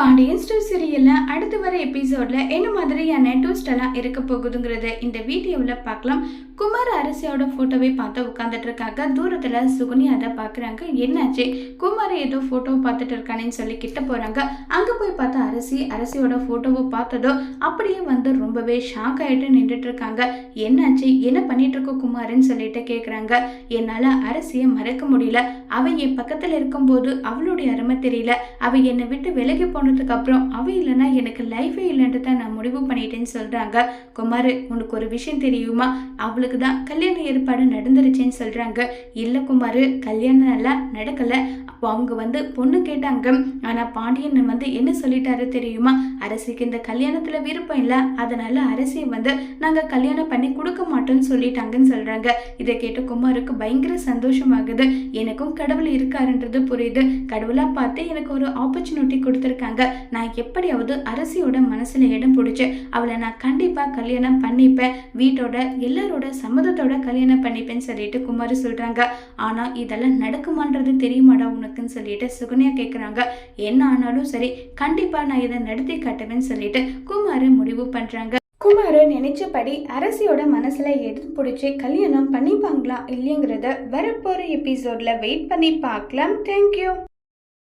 Pandian store சீரியலில் அடுத்து வர எபிசோடில் என்ன மாதிரியான ட்விஸ்ட் இருக்க போகுதுங்கிறத இந்த வீடியோவில் பார்க்கலாம். குமார் அரசியோட ஃபோட்டோவை பார்த்து உட்காந்துட்டு இருக்காங்க. தூரத்தில் சுகுனி அதை பார்க்குறாங்க. என்னாச்சு? குமார் ஏதோ ஃபோட்டோவை பார்த்துட்டு இருக்கானேன்னு சொல்லி கிட்ட போகிறாங்க அங்கே போய் பார்த்தா அரசி அரசியோட ஃபோட்டோவை பார்த்ததோ அப்படியே வந்து ரொம்பவே ஷாக் ஆகிட்டு நின்றுட்டு இருக்காங்க. என்னாச்சு? என்ன பண்ணிட்டு இருக்க குமார்னு சொல்லிட்டு கேட்குறாங்க என்னால் அரசியை மறக்க முடியல. அவள் என் பக்கத்தில் இருக்கும்போது அவளுடைய அருமை தெரியல. அவ என்னை விட்டு விலகி போனதுக்கு அப்புறம் அவ இல்லைன்னா எனக்கு லைஃபே இல்லைன்ட்டு தான் நான் முடிவு பண்ணிட்டேன்னு சொல்றாங்க. குமார் உனக்கு ஒரு விஷயம் தெரியுமா? அவளுக்கு தான் கல்யாண ஏற்பாடு நடந்துருச்சுன்னு சொல்றாங்க. இல்ல குமார் கல்யாணம் எல்லாம் நடக்கல. அப்போ அவங்க வந்து பொண்ணு கேட்டாங்க. ஆனால் பாண்டியன் வந்து என்ன சொல்லிட்டாரு தெரியுமா? அரசிக்கு இந்த கல்யாணத்தில் விருப்பம் இல்லை. அதனால அரசியை வந்து நாங்கள் கல்யாணம் பண்ணி கொடுக்க மாட்டோம்னு சொல்லிட்டாங்கன்னு சொல்றாங்க இதை கேட்டு குமாருக்கு பயங்கர சந்தோஷமாகுது. எனக்கும் கடவுள் இருக்காருன்றது புரியுது. கடவுளா பார்த்து எனக்கு ஒரு ஆப்பர்ச்சுனிட்டி கொடுத்துருக்காங்க. நான் எப்படியாவது அரசியோட மனசுல இடம் பிடிச்சி அவளை நான் கண்டிப்பா கல்யாணம் பண்ணிப்பேன். வீட்டோட எல்லாரோட சம்மதத்தோட கல்யாணம் பண்ணிப்பேன்னு சொல்லிட்டு குமார் சொல்றாங்க. ஆனா இதெல்லாம் நடக்குமான்றது தெரியுமாடா உனக்குன்னு சொல்லிட்டு சுகன்யா கேட்குறாங்க என்ன ஆனாலும் சரி கண்டிப்பா நான் இதை நடத்தி காட்டுவேன்னு சொல்லிட்டு குமார் முடிவு பண்றாங்க. குமாரை நினைச்சபடி அரசியோட மனசுல எடுத்து பிடிச்சி கல்யாணம் பண்ணிப்பாங்களா இல்லைங்கிறத வரப்போற எபிசோட்ல வெயிட் பண்ணி பார்க்கலாம். தேங்க்யூ